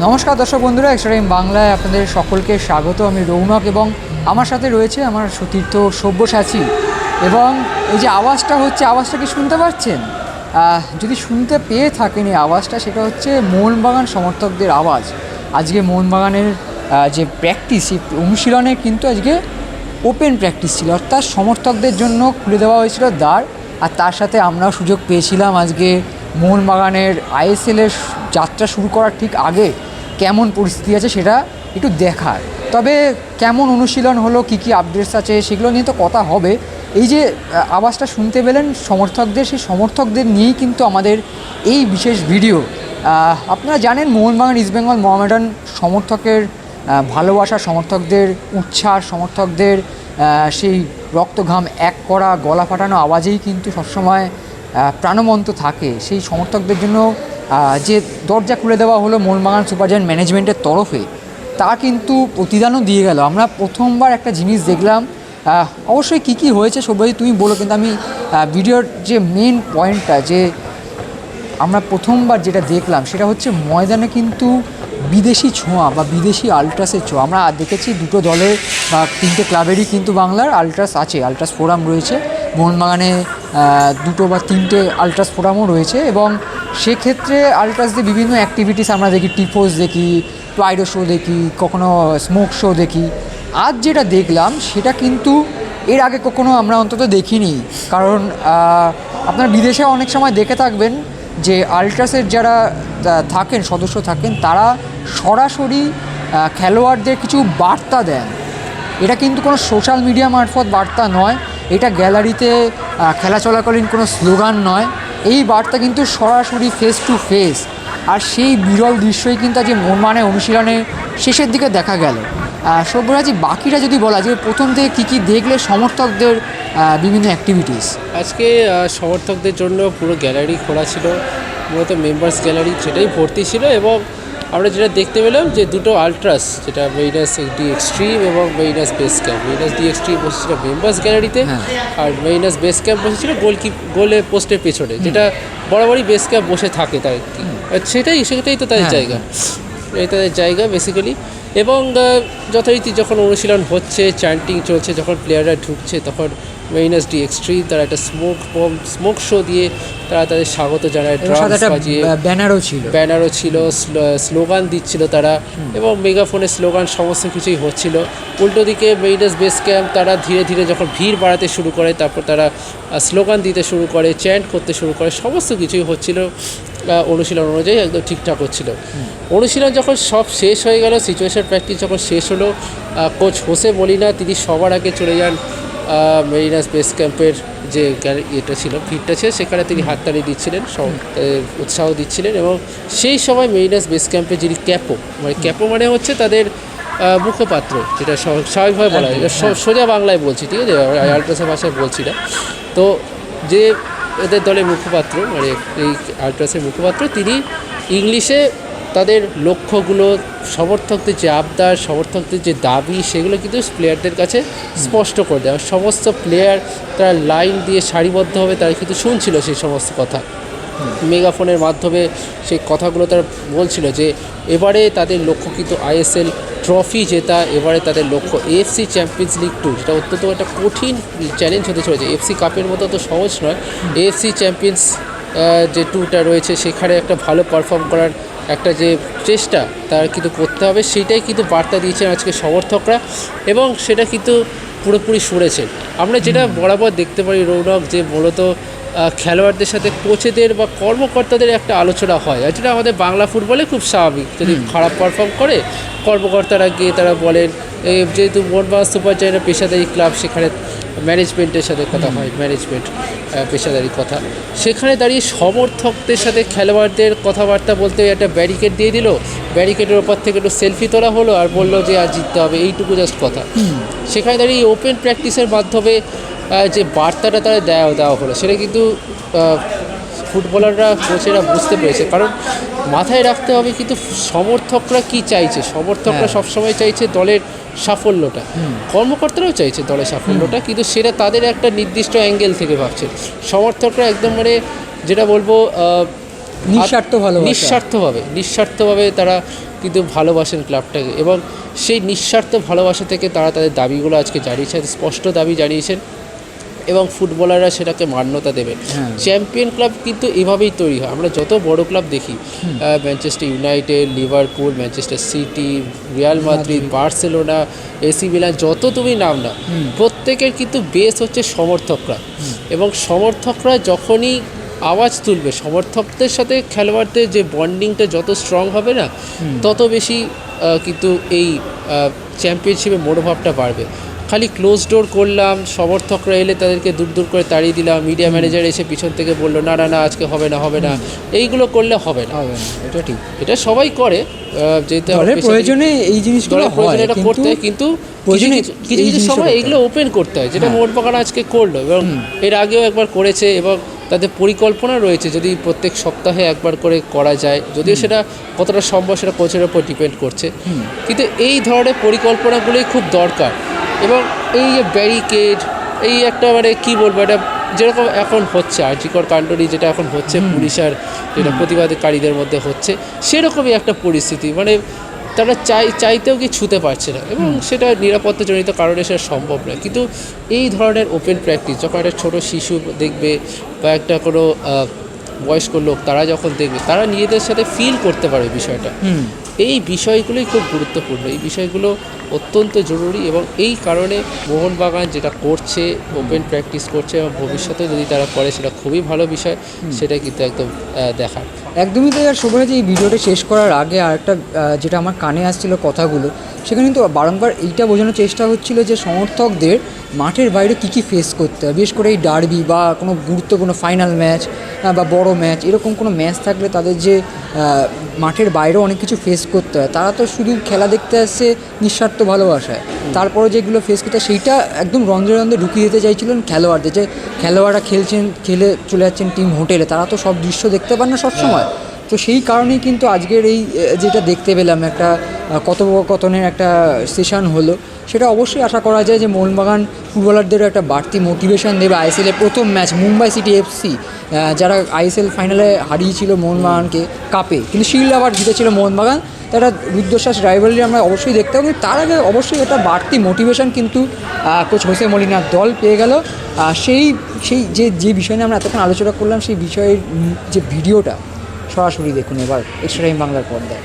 নমস্কার দর্শক বন্ধুরা, এক্সট্রিম বাংলায় আপনাদের সকলকে স্বাগত। আমি রৌনক এবং আমার সাথে রয়েছে আমার সতীর্থ সব্যসাচী। এবং এই যে আওয়াজটা হচ্ছে, আওয়াজটা কি শুনতে পাচ্ছেন? যদি শুনতে পেয়ে থাকেন এই আওয়াজটা, সেটা হচ্ছে মোহনবাগান সমর্থকদের আওয়াজ। আজকে মোহনবাগানের যে প্র্যাকটিস সেই অনুশীলনে কিন্তু আজকে ওপেন প্র্যাকটিস ছিল। অর্থাৎ সমর্থকদের জন্য খুলে দেওয়া হয়েছিল দ্বার। আর তার সাথে আমরাও সুযোগ পেয়েছিলাম আজকে মোহনবাগানের আইএসএলের যাত্রা শুরু করার ঠিক আগে কেমন পরিস্থিতি আছে সেটা একটু দেখার। তবে কেমন অনুশীলন হলো, কী কী আপডেটস আছে সেগুলো নিয়ে তো কথা হবে। এই যে আওয়াজটা শুনতে পেলেন সমর্থকদের, সেই সমর্থকদের নিয়েই কিন্তু আমাদের এই বিশেষ ভিডিও আপনারা জানেন মোহনবাগান ইস্টবেঙ্গল মোহামেডান সমর্থকের ভালোবাসা, সমর্থকদের উচ্ছ্বাস, সমর্থকদের সেই রক্তঘাম এক করা, গলা ফাটানো আওয়াজেই কিন্তু সবসময় প্রাণবন্ত থাকে। সেই সমর্থকদের জন্য যে দরজা খুলে দেওয়া হলো মোহনবাগান সুপারজায়ান্ট ম্যানেজমেন্টের তরফে, তা কিন্তু প্রতিদানও দিয়ে গেল। আমরা প্রথমবার একটা জিনিস দেখলাম। অবশ্যই কী কী হয়েছে সবাই তুমি বলো, কিন্তু আমি ভিডিওর যে মেন পয়েন্টটা যে আমরা প্রথমবার যেটা দেখলাম, সেটা হচ্ছে ময়দানে কিন্তু বিদেশি ছোঁয়া বা বিদেশি আলট্রাসের ছোঁয়া। আমরা দেখেছি দুটো দলের বা তিনটে ক্লাবেরই কিন্তু বাংলার আলট্রাস আছে আলট্রাস ফোরাম রয়েছে। মোহনবাগানে দুটো বা তিনটে আলট্রাস ফোরামও রয়েছে এবং সেক্ষেত্রে আলট্রাসদের বিভিন্ন অ্যাক্টিভিটিস আমরা দেখি টিফোস দেখি টয়ডো শো দেখি, কখনো স্মোক শো দেখি। আজ যেটা দেখলাম, সেটা কিন্তু এর আগে কখনো আমরা অন্তত দেখিনি। কারণ আপনার বিদেশে অনেক সময় দেখে থাকবেন যে আলট্রাসের যারা থাকেন, সদস্য থাকেন, তারা সরাসরি খেলোয়াড়দের কিছু বার্তা দেন। এটা কিন্তু কোনো সোশ্যাল মিডিয়া মারফত বার্তা নয়। এটা গ্যালারিতে খেলা চলাকালীন কোনো স্লোগান নয়। এই বার্তা কিন্তু সরাসরি ফেস টু ফেস আর সেই বিরল দৃশ্যই কিন্তু আজকে মানে অনুশীলনে শেষের দিকে দেখা গেল। সব্যরাজি বাকিটা যদি বলা যে প্রথম থেকে কী কী দেখলে সমর্থকদের বিভিন্ন অ্যাক্টিভিটিস আজকে সমর্থকদের জন্য পুরো গ্যালারি খোলা ছিল। মূলত মেম্বার্স গ্যালারি, সেটাই ভর্তি ছিল এবং আমরা যেটা দেখতে পেলাম যে দুটো আলট্রাস যেটা মেইনাস ডি এক্সট্রিম এবং মেইনাস বেস ক্যাম্প মেইনাস ডি এক্সট্রিম বসেছিল মেম্বার্স গ্যালারিতে হ্যাঁ। আর মেইনাস বেস ক্যাম্প বসেছিল গোলকি গোলে পোস্টের পেছনে যেটা বরাবরই বেস ক্যাম্প বসে থাকে তার সেটাই সেটাই তো তাদের হ্যাঁ। জায়গা। এই তাদের জায়গা বেসিক্যালি এবং যথারীতি যখন অনুশীলন হচ্ছে চ্যান্টিং চলছে যখন প্লেয়াররা ঢুকছে তখন মেইনাস ডি এক্সট্রিম তারা একটা স্মোক বম স্মোক শো দিয়ে তারা তাদের স্বাগত জানায় ড্রামস বাজিয়ে ব্যানারও ছিল। ব্যানারও ছিল স্লোগান দিচ্ছিল তারা এবং মেগাফোনের স্লোগান সমস্ত কিছুই হচ্ছিল। উল্টো দিকে মেইনাস বেস ক্যাম্প তারা ধীরে ধীরে যখন ভিড় বাড়াতে শুরু করে তারপর তারা স্লোগান দিতে শুরু করে চ্যান্ট করতে শুরু করে সমস্ত কিছুই হচ্ছিল। অনুশীলন অনুযায়ী একদম ঠিকঠাক হচ্ছিল। অনুশীলন যখন সব শেষ হয়ে গেল সিচুয়েশন প্র্যাকটিস যখন শেষ হলো কোচ হোসে মলিনা তিনি সবার আগে চলে যান মেরিনাস বেস ক্যাম্পের যে ইয়েটা ছিল ভিড়টা ছিল সেখানে তিনি হাততালি দিচ্ছিলেন উৎসাহ দিচ্ছিলেন এবং সেই সময় মেরিনাস বেস ক্যাম্পে যিনি ক্যাপো মানে ক্যাপো মানে হচ্ছে তাদের মুখপাত্র যেটা স্বাভাবিক- স্বাভাবিকভাবে বলা হয় এটা সোজা বাংলায় বলছি ঠিক আছে? আল্ট্রাসের ভাষায় বলছি না। তো যে এদের দলের মুখপাত্র মানে এই আল্ট্রাসের মুখপাত্র, তিনি ইংলিশে তাদের লক্ষ্যগুলো, সমর্থকদের যে আবদার, সমর্থকদের যে দাবি, সেগুলো কিন্তু প্লেয়ারদের কাছে স্পষ্ট করে দেয়। সমস্ত প্লেয়ার তারা লাইন দিয়ে সারিবদ্ধভাবে তারা কিন্তু শুনছিল সেই সমস্ত কথা। মেগাফোনের মাধ্যমে সেই কথাগুলো তারা বলছিল যে এবারে তাদের লক্ষ্য কিন্তু আইএসএল ট্রফি জেতা, এবারে তাদের লক্ষ্য এএফসি চ্যাম্পিয়ন্স লিগ টু যেটা অত্যন্ত একটা কঠিন চ্যালেঞ্জ হতে চলেছে। এফসি কাপের মতো তো সহজ নয়। এএফসি চ্যাম্পিয়ন্স যে টুটা রয়েছে, সেখানে একটা ভালো পারফর্ম করার একটা যে চেষ্টা তার কিন্তু করতে হবে সেটাই কিন্তু বার্তা দিয়েছেন আজকে সমর্থকরা এবং সেটা কিন্তু পুরোপুরি সরেছেন আমরা যেটা বরাবর দেখতে পারি রৌনক, যে মূলত খেলোয়াড়দের সাথে কোচেদের বা কর্মকর্তাদের একটা আলোচনা হয়। আর যেটা আমাদের বাংলা ফুটবলে খুব স্বাভাবিক। যদি খারাপ পারফর্ম করে কর্মকর্তারা গিয়ে তারা বলেন যেহেতু মোহনবাগান সুপার জায়ান্ট পেশাদারি ক্লাব সেখানে ম্যানেজমেন্টের সাথে কথা হয় ম্যানেজমেন্ট পেশাদারি কথা। সেখানে দাঁড়িয়ে সমর্থকদের সাথে খেলোয়াড়দের কথাবার্তা বলতে একটা ব্যারিকেড দিয়ে দিল। ব্যারিকেডের ওপর থেকে একটু সেলফি তোলা হলো আর বলল যে আর জিততে হবে। এইটুকু জাস্ট কথা। সেখানে দাঁড়িয়ে ওপেন প্র্যাকটিসের মাধ্যমে যে বার্তাটা তারা দেওয়া দেওয়া হলো সেটা কিন্তু ফুটবলাররা কোচেরা বুঝতে পেরেছে। কারণ মাথায় রাখতে হবে কিন্তু সমর্থকরা কি চাইছে? সমর্থকরা হ্যাঁ। সবসময় চাইছে দলের সাফল্যটা। কর্মকর্তারাও চাইছে দলের সাফল্যটা কিন্তু সেটা তাদের একটা নির্দিষ্ট অ্যাঙ্গেল থেকে ভাবছে। সমর্থকরা একদম মানে যেটা বলব নিঃস্বার্থ ভালোবাসা। নিঃস্বার্থভাবে নিঃস্বার্থভাবে তারা কিন্তু ভালোবাসেন ক্লাবটাকে এবং সেই নিঃস্বার্থ ভালোবাসা থেকে তারা তাদের দাবিগুলো আজকে জানিয়েছেন স্পষ্ট দাবি জানিয়েছেন। এবং ফুটবলাররা সেটাকে মান্যতা দেবেন হ্যাঁ। চ্যাম্পিয়ন ক্লাব কিন্তু এভাবেই তৈরি হয়। আমরা যত বড় ক্লাব দেখি Manchester United Liverpool Manchester City Real Madrid Barcelona AC Milan যত তুমি নাম না প্রত্যেকের কিন্তু বেস হচ্ছে সমর্থকরা। এবং সমর্থকরা যখনই আওয়াজ তুলবে সমর্থকদের সাথে খেলোয়াড়দের যে বন্ডিংটা যত স্ট্রং হবে না তত বেশি কিন্তু এই চ্যাম্পিয়নশিপের মনোভাবটা বাড়বে। খালি ক্লোজ ডোর করলাম সমর্থকরা এলে তাদেরকে দূর দূর করে তাড়িয়ে দিলাম মিডিয়া ম্যানেজার এসে পিছন থেকে বলল না না না আজকে হবে না হবে না। এইগুলো করলে হবে না। হবে না এটা ঠিক। এটা সবাই করে যেহেতু প্রয়োজনে এই জিনিসগুলো প্রয়োজনে এটা করতে হয় কিন্তু কিছু কিছু- সময় এগুলো ওপেন করতে হয় যেটা হ্যাঁ। মোহনবাগান আজকে করল এবং এর আগেও একবার করেছে এবং তাদের পরিকল্পনা রয়েছে যদি প্রত্যেক সপ্তাহে একবার করে করা যায় যদিও সেটা কতটা সম্ভব সেটা কোচের ওপর ডিপেন্ড করছে। কিন্তু এই ধরনের পরিকল্পনাগুলোই খুব দরকার। এবং এই যে ব্যারিকেড এই একটা মানে কী বলব এটা যেরকম এখন হচ্ছে আর্জিকর কাণ্ডটি যেটা এখন হচ্ছে পুলিশ আর যেটা প্রতিবাদকারীদের মধ্যে হচ্ছে সেরকমই একটা পরিস্থিতি। মানে তারা চাই চাইতেও কি ছুতে পারছে না এবং সেটা নিরাপত্তাজনিত কারণে সেটা সম্ভব নয়। কিন্তু এই ধরনের ওপেন প্র্যাকটিস যখন একটা ছোটো শিশু দেখবে বা একটা কোনো বয়স্ক লোক তারা যখন দেখবে তারা নিজেদের সাথে ফিল করতে পারবে বিষয়টা। এই বিষয়গুলোই খুব গুরুত্বপূর্ণ। এই বিষয়গুলো অত্যন্ত জরুরি এবং এই কারণে মোহনবাগান যেটা করছে ওপেন প্র্যাকটিস করছে এবং ভবিষ্যতে যদি তারা করে সেটা খুবই ভালো বিষয়। সেটা কিন্তু একদম দেখার। একদমই তাই। আর শোভরাজ এই ভিডিওটা শেষ করার আগে আরেকটা আহ, যেটা আমার কানে আসছিল কথাগুলো সেখানে কিন্তু বারংবার এইটা বোঝানোর চেষ্টা হচ্ছিল যে সমর্থকদের মাঠের বাইরে কী কী ফেস করতে হয়। বিশেষ করে এই ডার্বি বা কোনো গুরুত্বপূর্ণ ফাইনাল ম্যাচ বা বড় ম্যাচ এরকম কোনো ম্যাচ থাকলে তাদের যে মাঠের বাইরেও অনেক কিছু ফেস করতে হয়। তারা তো শুধু খেলা দেখতে আসছে নিঃস্বার্থ ভালোবাসায়। তারপরে যেগুলো ফেস করতে হয় সেইটা একদম রন্ধ্রে রন্ধ্রে ঢুকিয়ে দিতে চাইছিলেন খেলোয়াড়দের। যে খেলোয়াড়রা খেলছেন খেলে চলে যাচ্ছেন টিম হোটেলে তারা তো সব দৃশ্য দেখতে পান না সবসময়। তো সেই কারণেই কিন্তু আজকের এই যেটা দেখতে পেলাম একটা কথোপকথনের একটা সেশন হলো, সেটা অবশ্যই আশা করা যায় যে মোহনবাগান ফুটবলারদেরও একটা বাড়তি মোটিভেশন দেবে আইএসএলের প্রথম ম্যাচ মুম্বাই সিটি এফসি যারা আইএসএল ফাইনালে হারিয়েছিল মোহনবাগানকে কাপে কিন্তু শিল্ড আবার জিতেছিল মোহনবাগান, তারা একটা রুদ্ধশ্বাস রাইভালি আমরা অবশ্যই দেখতে পাবো, তার আগে অবশ্যই একটা বাড়তি মোটিভেশন কিন্তু কোচ হোসে মলিনার দল পেয়ে গেল সেই সেই যে যে বিষয় নিয়ে আমরা এতক্ষণ আলোচনা করলাম, সেই বিষয়ের যে ভিডিওটা সরাসরি দেখুন এবার এক্সট্রা টাইম বাংলার পর্দায়।